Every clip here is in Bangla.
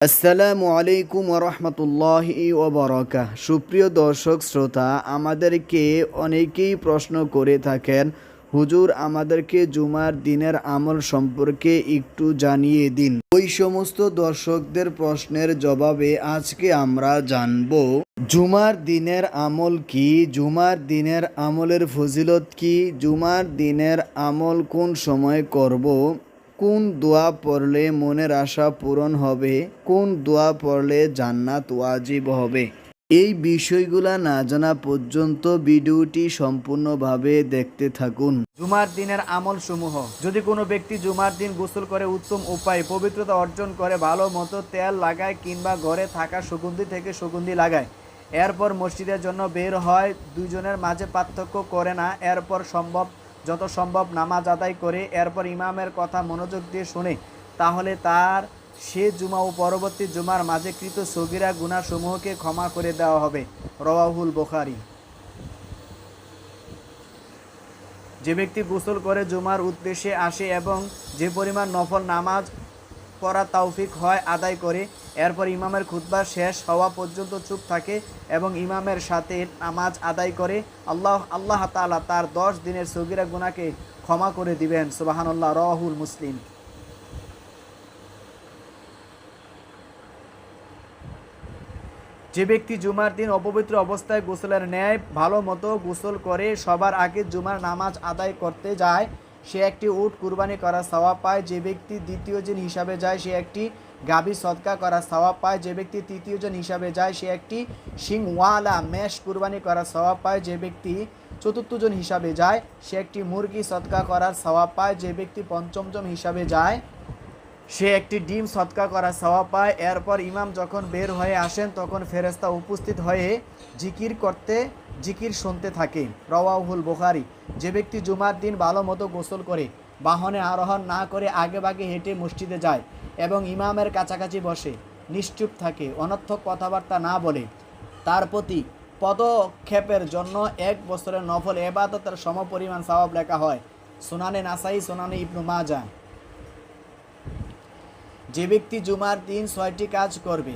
আসসালামু আলাইকুম ওরহমতুল্লাহি ওবরকা সুপ্রিয় দর্শক, শ্রোতা, আমাদেরকে অনেকেই প্রশ্ন করে থাকেন, হুজুর, আমাদেরকে জুমার দিনের আমল সম্পর্কে একটু জানিয়ে দিন। ওই সমস্ত দর্শকদের প্রশ্নের জবাবে আজকে আমরা জানব, জুমার দিনের আমল কি? জুমার দিনের আমলের ফজিলত কি? জুমার দিনের আমল কোন সময় করব? কোন দোয়া পড়লে মনের আশা পূরণ হবে? কোন দোয়া পড়লে জান্নাত ওয়াজিব হবে? এই বিষয়গুলা না জানা পর্যন্ত ভিডিওটি সম্পূর্ণভাবে দেখতে থাকুন। জুমার দিনের আমল সমূহ যদি কোনো ব্যক্তি জুমার দিন গোসল করে উত্তম উপায় পবিত্রতা অর্জন করে, ভালো মতো তেল লাগায় কিংবা ঘরে থাকা সুগন্ধি থেকে সুগন্ধি লাগায়, এরপর মসজিদের জন্য বের হয় দুজনের মাঝে পার্থক্য করে না, এরপর সম্ভব যত সম্ভব নামাজ আদায় করে এরপর ইমামের কথা মনোযোগ দিয়ে শুনে, তাহলে তার সে জুমা ও পরবর্তী জুমার মাঝে কৃত সগিরা গুণাসমূহকে ক্ষমা করে দেওয়া হবে। রওয়াহুল বোখারি। যে ব্যক্তি গোসল করে জুমার উদ্দেশ্যে আসে এবং যে পরিমাণ নফল নামাজ পড়া তৌফিক হয় আদায় করে এরপর ইমামের খুতবা শেষ হওয়া পর্যন্ত চুপ থাকে এবং ইমামের সাথে নামাজ আদায় করে। আল্লাহ আল্লাহ তাআলা তার দশ দিনের সগিরা গুনাকে ক্ষমা করে দিবেন। সুবাহানুল্লাহ, রহুল মুসলিম। যে ব্যক্তি জুমার দিন অপবিত্র অবস্থায় গোসলের ন্যায় ভালো মতো গোসল করে সবার আগে জুমার নামাজ আদায় করতে যায়, সে একটি উট কুরবানি করার সওয়াব পায়। যে ব্যক্তি দ্বিতীয় দিন হিসাবে যায়, সে একটি গাভী সদকা করার সওয়াব পায়। যে ব্যক্তি তৃতীয় জন হিসাবে যায়, সে একটি শিংওয়ালা মেষ কুরবানি করার সওয়াব পায়। যে ব্যক্তি চতুর্থ জন হিসাবে যায়, সে একটি মুরগি সদকা করার সওয়াব পায়। যে ব্যক্তি পঞ্চম জন হিসাবে যায়, সে একটি ডিম সৎকা করা সওয়া পায়। এরপর ইমাম যখন বের হয়ে আসেন, তখন ফেরেস্তা উপস্থিত হয়ে জিকির করতে, জিকির শুনতে থাকে। রওয়াহুল বোখারি, যে ব্যক্তি জুমার দিন ভালো মতো গোসল করে, বাহনে আরোহণ না করে আগে বাগে হেঁটে মসজিদে যায় এবং ইমামের কাছাকাছি বসে, নিশ্চুপ থাকে, অনর্থক কথাবার্তা না বলে। তার প্রতি পদক্ষেপের জন্য এক বছরের নফল এবাদতের সমপরিমাণ সওয়াব লেখা হয়। সোনানে নাসাই, সোনানে ইবনু মাজা। যে ব্যক্তি জুমার দিন ছয়টি কাজ করবে,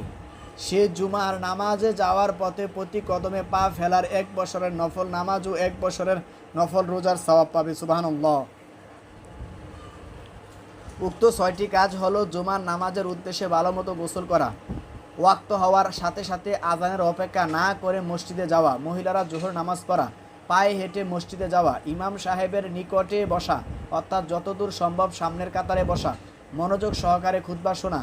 সে জুমার নামাজে যাওয়ার পথে প্রতি কদমে পা ফেলার এক বছরের নফল নামাজ ও এক বছরের নফল রোজার সওয়াব পাবে, সুবহানাল্লাহ। উক্ত ছয়টি কাজ হলো জুমার নামাজের উদ্দেশ্যে ভালো মতো গোসল করা, ওয়াক্ত হওয়ার সাথে সাথে আজানের অপেক্ষা না করে মসজিদে যাওয়া, মহিলারা জোহর নামাজ পড়া, পায়ে হেঁটে মসজিদে যাওয়া, ইমাম সাহেবের নিকটে বসা, অর্থাৎ যতদূর সম্ভব সামনের কাতারে বসা, মনোযোগ সহকারে খুতবা শোনা।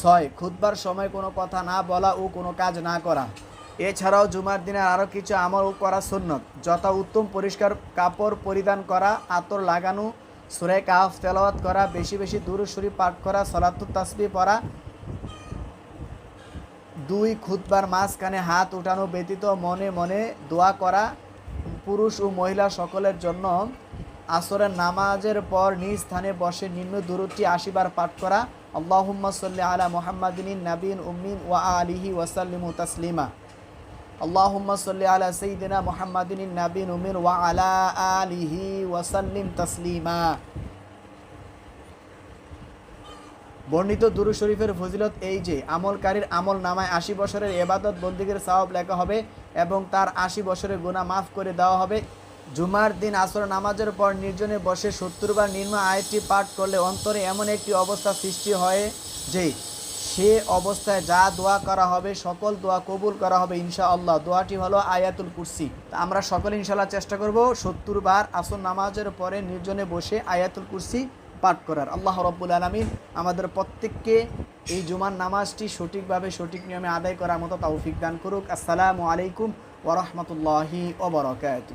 ছয়, খুতবার সময় কোনো কথা না বলা ও কোনো কাজ না করা। এছাড়াও জুমার দিনের আরও কিছু আমল করা সুন্নত, যথা উত্তম পরিষ্কার কাপড় পরিধান করা, আতর লাগানো সুরে কাফ তেলাওয়াত করা, বেশি বেশি দূরস্বরী পাঠ করা সলাতুর তাসবি পড়া, দুই খুতবার মাঝখানে হাত উঠানো ব্যতীত মনে মনে দোয়া করা, পুরুষ ও মহিলা সকলের জন্য আসরের নামাজের পর নিজ স্থানে বসে নিম্ন দূরত্বটি আশিবার পাঠ করা, আল্লাহুম্মা সাল্লি আলা মুহাম্মাদিন নাবিন উম্মিন ওয়া আলিহি ওয়াসাল্লিমু তাসলিমা। আল্লাহুম্মা সাল্লি আলা সাইয়্যিদিনা মুহাম্মাদিন নাবিন উম্মিন ওয়া আলা আলিহি তাসলিমা। বর্ণিত দুরু শরীফের ফজিলত এই যে, আমলকারীর আমল নামায় আশি বছরের এবাদত বন্দীগের সওয়াব লেখা হবে এবং তার আশি বছরের গুণা মাফ করে দেওয়া হবে। জুমার দিন আসর নামাজের পর নির্জনে বসে সত্তর বার নিম্ন আয়টি পাঠ করলে অন্তরে এমন একটি অবস্থা সৃষ্টি হয় যে সে অবস্থায় যা দোয়া করা হবে, সকল দোয়া কবুল করা হবে ইনশা আল্লাহ দোয়াটি হলো আয়াতুল কুরসি। তা আমরা সকলে ইনশাল্লাহ চেষ্টা করব সত্তর বার আসর নামাজের পরে নির্জনে বসে আয়াতুল কুরসি পাঠ করার। আল্লাহ রব্বুল আলমিন আমাদের প্রত্যেককে এই জুমার নামাজটি সঠিকভাবে, সঠিক নিয়মে আদায় করার মতো তৌফিক দান করুক। আসসালামু আলাইকুম ওরহমতুল্লাহি ওবরকাত